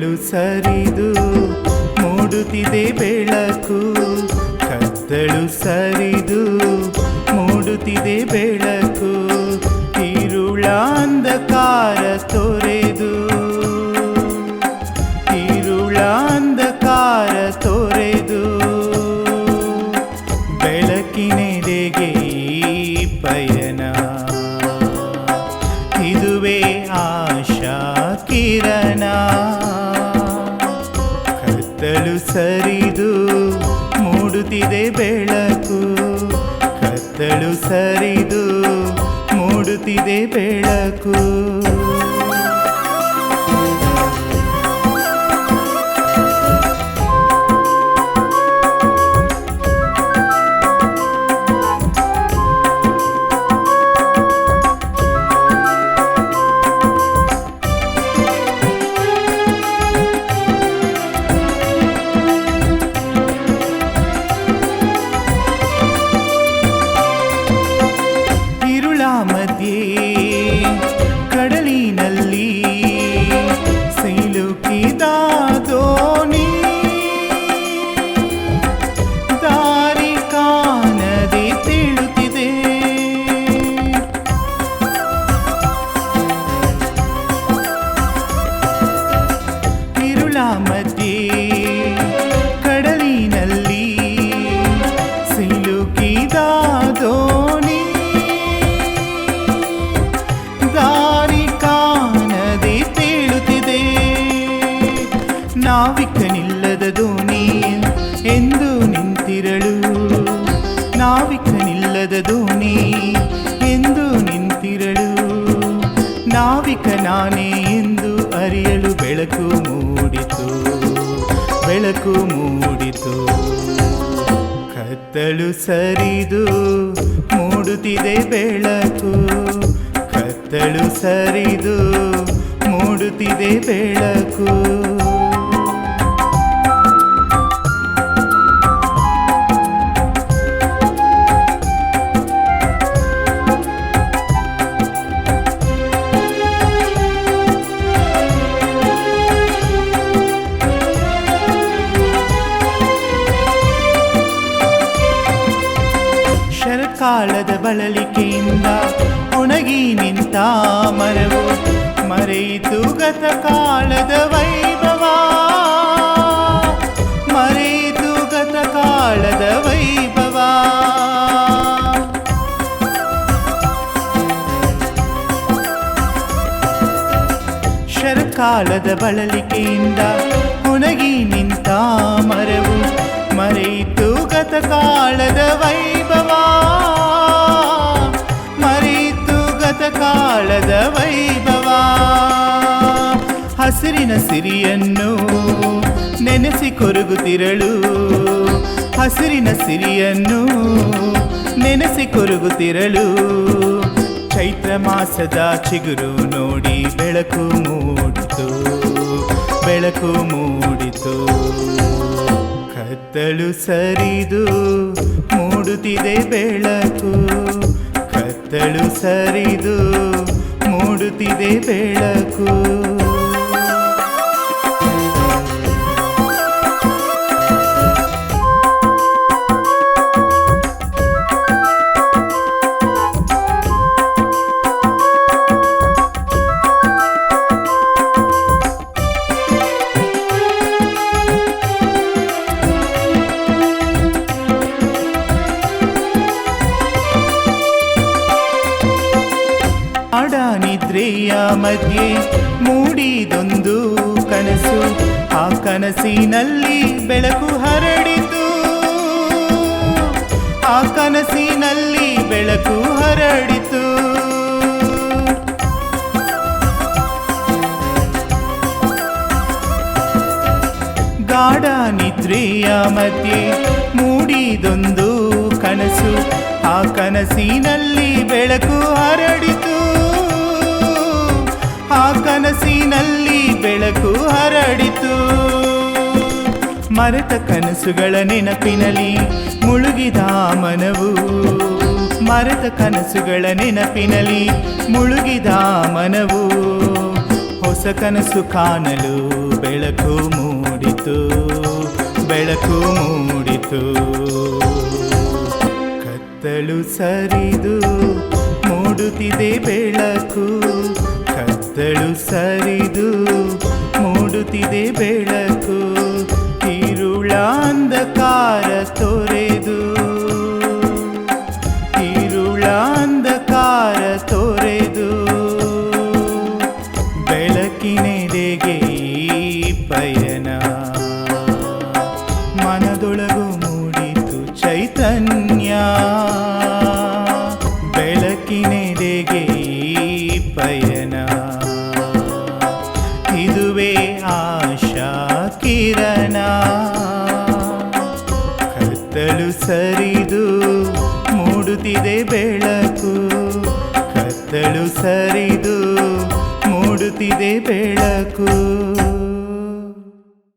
ಕತ್ತಲು ಸರಿದು ಮೂಡುತ್ತಿದೆ ಬೆಳಕು. ಕತ್ತಲು ಸರಿದು ಮೂಡುತ್ತಿದೆ ಬೆಳಕು. ತಿರುಳ ಅಂಧಕಾರ ತೊರೆದು ತಿರುಳ ಅಂಧಕಾರ ತೊರೆದು ಬೆಳಕಿನೆಡೆಗೆ ಪಯಣ. ಇದುವೇ ಆಶಾ ಕಿರಣ. ಕತ್ತಲು ಸರಿದು ಮೂಡುತ್ತಿದೆ ಬೆಳಕು. ಕತ್ತಲು ಸರಿದು ಮೂಡುತ್ತಿದೆ ಬೆಳಕು. ராமதீ ಬೆಳಕು ಮೂಡಿತು. ಕತ್ತಲು ಸರಿದು ಮೂಡುತ್ತಿದೆ ಬೆಳಕು. ಕತ್ತಲು ಸರಿದು ಮೂಡುತ್ತಿದೆ ಬೆಳಕು. ಶರತ್ಕಾಲದ ಬಳಲಿಕೆಯಿಂದ ಒಣಗಿ ನಿಂತ ಮರವು ಮರೆಯಿತು ಗತ ಕಾಲದ ವೈಭವ. ಮರೆಯಿತು ಗತ ಕಾಲದ ವೈಭವ. ಶರಕಾಲದ ಬಳಲಿಕೆಯಿಂದ ಒಣಗಿ ನಿಂತ ಮರವು ಮರೆಯಿತು ಗತ ಕಾಲದ ವೈಭವ. ಮರೆಯಿತು ಗತ ಕಾಲದ ವೈಭವ. ಹಸಿರಿನ ಸಿರಿಯನ್ನು ನೆನೆಸಿ ಕೊರಗುತ್ತಿರಳು ಹಸಿರಿನ ಸಿರಿಯನ್ನು ನೆನೆಸಿ ಕೊರಗುತ್ತಿರಳು ಚೈತ್ರ ಮಾಸದ ಚಿಗುರು ನೋಡಿ ಬೆಳಕು ಮೂಡಿತು ಬೆಳಕು ಮೂಡಿತು. ಕತ್ತಲು ಸರಿದು ಮೂಡುತ್ತಿದೆ ಬೆಳಕು. ಕತ್ತಲು ಸರಿದು ಮೂಡುತ್ತಿದೆ ಬೆಳಕು. ಆಡ ನಿದ್ರೆಯ ಮಧ್ಯೆ ಮೂಡಿದೊಂದು ಕನಸು, ಆ ಕನಸಿನಲ್ಲಿ ಬೆಳಕು ಹರಡಿತು. ಆ ಕನಸಿನಲ್ಲಿ ಬೆಳಕು ಹರಡಿತು. ಗಾಢ ನಿದ್ರೆಯ ಮಧ್ಯೆ ಮೂಡಿದೊಂದು ಕನಸು, ಆ ಕನಸಿನಲ್ಲಿ ಬೆಳಕು ಮರೆತ ಕನಸುಗಳ ನೆನಪಿನಲ್ಲಿ ಮುಳುಗಿದ ಮನವು. ಮರೆತ ಕನಸುಗಳ ನೆನಪಿನಲ್ಲಿ ಮುಳುಗಿದ ಮನವು. ಹೊಸ ಕನಸು ಕಾಣಲು ಬೆಳಕು ಮೂಡಿತು ಬೆಳಕು ಮೂಡಿತು. ಕತ್ತಲು ಸರಿದು ಮೂಡುತ್ತಿದೆ ಬೆಳಕು. ಕತ್ತಲು ಸರಿದು ಮೂಡುತ್ತಿದೆ ಬೆಳಕು. ഇരുಳ ಅಂಧಕಾರ ತೊರೆದು ಕತ್ತಲು ಸರಿದು ಮೂಡುತ್ತಿದೆ ಬೆಳಕು. ಕತ್ತಲು ಸರಿದು ಮೂಡುತ್ತಿದೆ ಬೆಳಕು.